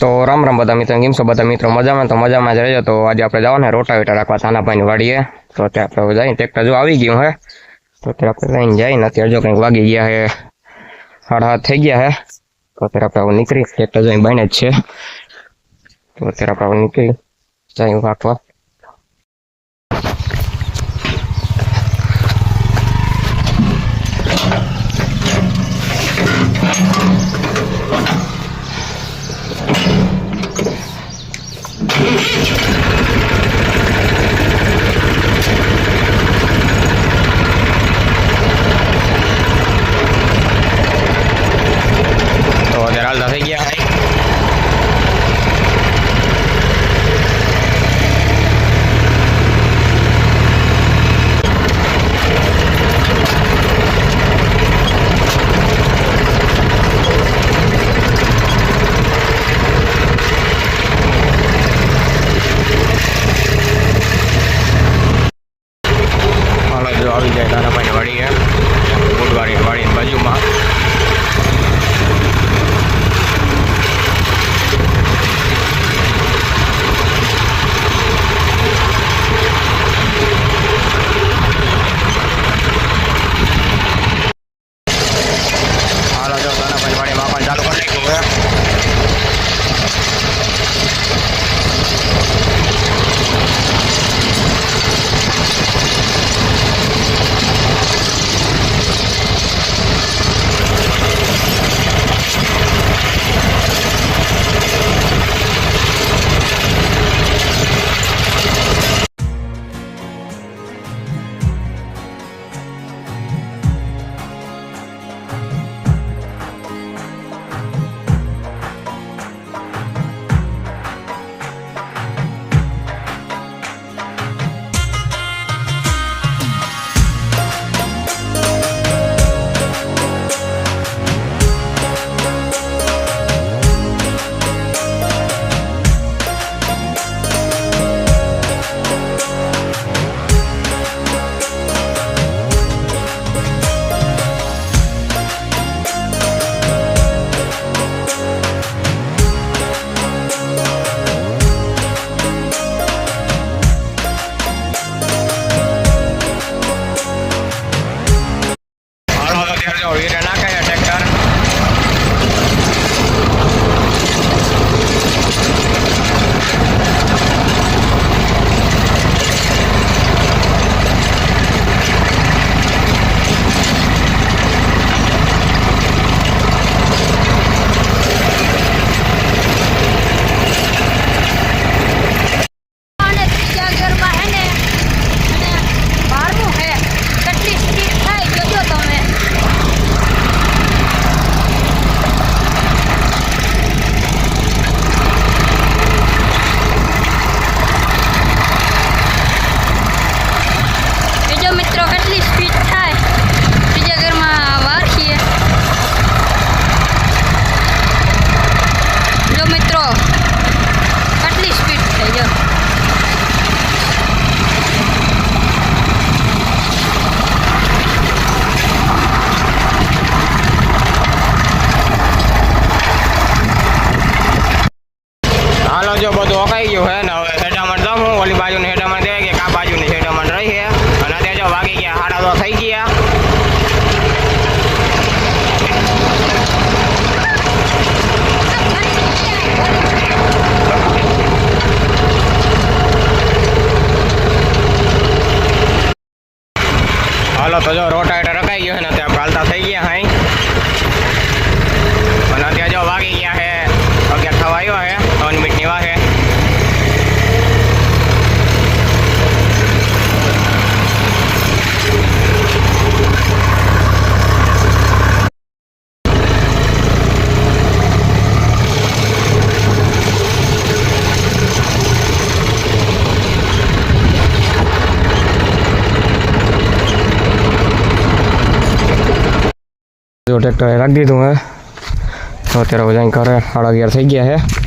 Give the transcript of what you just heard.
તો રામ રામ બધા મિત્રો કેમ છો બધા મિત્રો મજામાં તો મજામાં જ રહેજો તો આજે આપણે જવાના રોટાવેટર રાખવા તાનાભાઈની વાડીએ તો અત્યારે આપણે જઈને ટ્રેક્ટર જો આવી ગયું હે તો અત્યારે આપણે લઈને જઈને અત્યારે જો કંઈક વાગી ગયા હે સાડા હાથ થઈ ગયા હે તો અત્યારે આપણે હવે નીકળી ટ્રેક્ટર જઈને બને જ છે તો અત્યારે આપણે હવે નીકળી જઈને રાખવા તો હાલો હાલો જો બધું ઓકાઈ ગયું હે ને હવે હેડામણ દમ હું ઓલી બાજુની હેડામણ દેવાય કે આ બાજુની હેડામણ રહી છે અને અત્યારે જો વાગી ગયા હાડા તો થઈ ગયા હાલો તો જો રોટાવેટર રખાઈ ગયો છે ને જો ટ્રેક્ટર રાખી દીધું હે તો અત્યારે બધા કરે સાડા અગિયાર થઈ ગયા છે